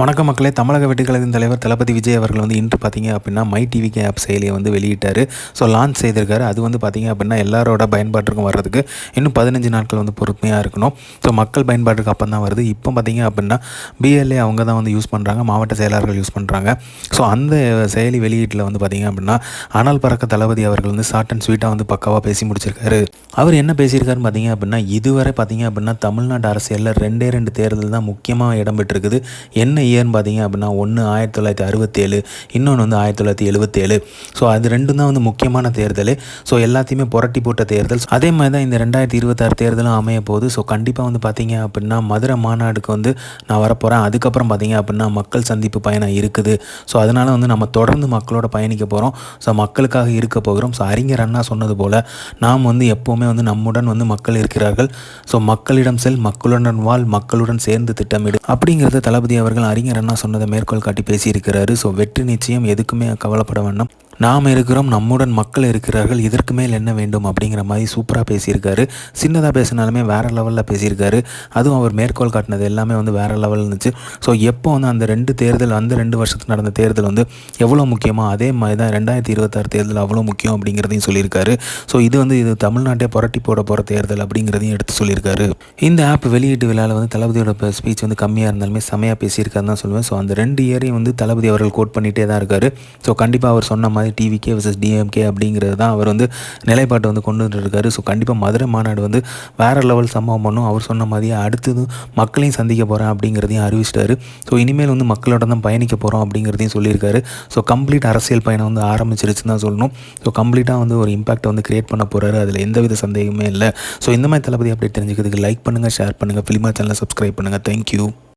வணக்க மக்களே. தமிழக வெட்டுக்கழகத்தின் தலைவர் தளபதி விஜய் அவர்கள் வந்து இன்று பார்த்தீங்க அப்படின்னா மை டிவிக்கு ஆப் செயலியை வந்து வெளியிட்டார். ஸோ லான்ச் செய்திருக்காரு. அது வந்து பார்த்தீங்க அப்படின்னா எல்லாரோட பயன்பாட்டிற்கும் வர்றதுக்கு இன்னும் பதினஞ்சு நாட்கள் வந்து பொறுமையாக இருக்கணும். ஸோ மக்கள் பயன்பாட்டுக்கு அப்போ தான் வருது. இப்போ பார்த்தீங்க அப்படின்னா பிஎல்ஏ அவங்க தான் வந்து யூஸ் பண்ணுறாங்க மாவட்ட செயலாளர்கள் யூஸ் பண்ணுறாங்க ஸோ அந்த செயலி வெளியீட்டில் வந்து பார்த்தீங்க அப்படின்னா அனல் பறக்க தளபதி அவர்கள் வந்து ஷார்ட் அண்ட் ஸ்வீட்டாக வந்து பக்காவாக பேசி முடிச்சிருக்காரு. அவர் என்ன பேசியிருக்காருன்னு பார்த்தீங்க அப்படின்னா இதுவரை பார்த்தீங்க அப்படின்னா தமிழ்நாடு அரசியலில் ரெண்டே ரெண்டு தேர்தல் தான் முக்கியமாக இடம் என்ன என்ன இயர்னு பார்த்தீங்க அப்படின்னா ஒன்று ஆயிரத்தி தொள்ளாயிரத்தி அறுபத்தேழு இன்னொன்று வந்து ஆயிரத்தி தொள்ளாயிரத்தி எழுபத்தேழு ஸோ அது ரெண்டும் தான் வந்து முக்கியமான தேர்தல். ஸோ எல்லாத்தையுமே புரட்டி போட்ட தேர்தல். அதே மாதிரி தான் இந்த ரெண்டாயிரத்தி இருபத்தாறு தேர்தலும் அமைய போகுது. ஸோ கண்டிப்பாக வந்து பார்த்தீங்க அப்படின்னா மதுரை மாநாடுக்கு வந்து நான் வரப்போகிறேன் அதுக்கப்புறம் பார்த்தீங்க அப்படின்னா மக்கள் சந்திப்பு பயணம் இருக்குது. ஸோ அதனால் வந்து நம்ம தொடர்ந்து மக்களோட பயணிக்க போகிறோம் ஸோ மக்களுக்காக இருக்க போகிறோம். ஸோ அறிஞர் அண்ணா சொன்னது போல் நாம் வந்து எப்போவுமே வந்து நம்முடன் வந்து மக்கள் இருக்கிறார்கள். ஸோ மக்களிடம் செல் மக்களுடன் வாழ் மக்களுடன் சேர்ந்து திட்டமிடு. அப்படிங்கிறத தளபதி அவர்கள் அறிஞர் அண்ணா சொன்னதை மேற்கோள் காட்டி பேசியிருக்கிறாரு. ஸோ வெற்றி நிச்சயம் எதுக்குமே கவலைப்பட வேண்டாம். நாம் இருக்கிறோம் நம்முடன் மக்கள் இருக்கிறார்கள் இதற்கு மேல் என்ன வேண்டும் அப்படிங்கிற மாதிரி சூப்பராக பேசியிருக்காரு. சின்னதாக பேசினாலுமே வேறு லெவலில் பேசியிருக்காரு. அதுவும் அவர் மேற்கோள் காட்டினது எல்லாமே வந்து வேறு லெவலில் இருந்துச்சு. ஸோ எப்போ வந்து அந்த ரெண்டு தேர்தல் அந்த ரெண்டு வருஷத்துக்கு நடந்த தேர்தல் வந்து எவ்வளோ முக்கியமோ அதே மாதிரி தான் ரெண்டாயிரத்தி இருபத்தாறு தேர்தல் அவ்வளோ முக்கியம் அப்படிங்கிறதையும் சொல்லியிருக்காரு. ஸோ இது வந்து இது தமிழ்நாட்டே புரட்டி போட போகிற தேர்தல் அப்படிங்கிறதையும் எடுத்து சொல்லியிருக்காரு. இந்த ஆப் வெளியீட்டு விழாவில் வந்து தளபதியோட ஸ்பீச் வந்து கம்மியாக இருந்தாலுமே செமையாக பேசியிருக்காருன்னு தான் சொல்லுவேன். ஸோ அந்த ரெண்டு இயரையும் வந்து தளபதி அவர்கள் கோட் பண்ணிகிட்டே தான் இருக்காரு. ஸோ கண்டிப்பாக அவர் சொன்ன மாதிரி டிவிகே விசஸ் டிஎம்கே அப்படிங்கிறது தான் அவர் வந்து நிலைப்பாட்டை வந்து கொண்டு வந்துருக்காரு. ஸோ கண்டிப்பாக மதுரை மாநாடு வந்து வேறு லெவல் சம்பவம் பண்ணும். அவர் சொன்ன மாதிரியே அடுத்தது மக்களையும் சந்திக்க போகிறேன் அப்படிங்கிறதையும் அறிவிச்சிட்டாரு. ஸோ இனிமேல் வந்து மக்களோட தான் பயணிக்க போகிறோம் அப்படிங்கிறதையும் சொல்லியிருக்காரு. ஸோ கம்ப்ளீட் அரசியல் பயணம் வந்து ஆரம்பிச்சிருச்சுன்னு தான் சொல்லணும். ஸோ கம்ப்ளீட்டாக வந்து ஒரு இம்பாக்டை வந்து கிரியேட் பண்ண போகிறாரு அதில் எந்தவித சந்தேகமே இல்லை. ஸோ இந்த மாதிரி தளபதி அப்டேட் தெரிஞ்சுக்கிறதுக்கு லைக் பண்ணுங்கள் ஷேர் பண்ணுங்கள் ஃபிலிமா சேனலை சப்ஸ்கிரைப் பண்ணுங்கள் தேங்க்யூ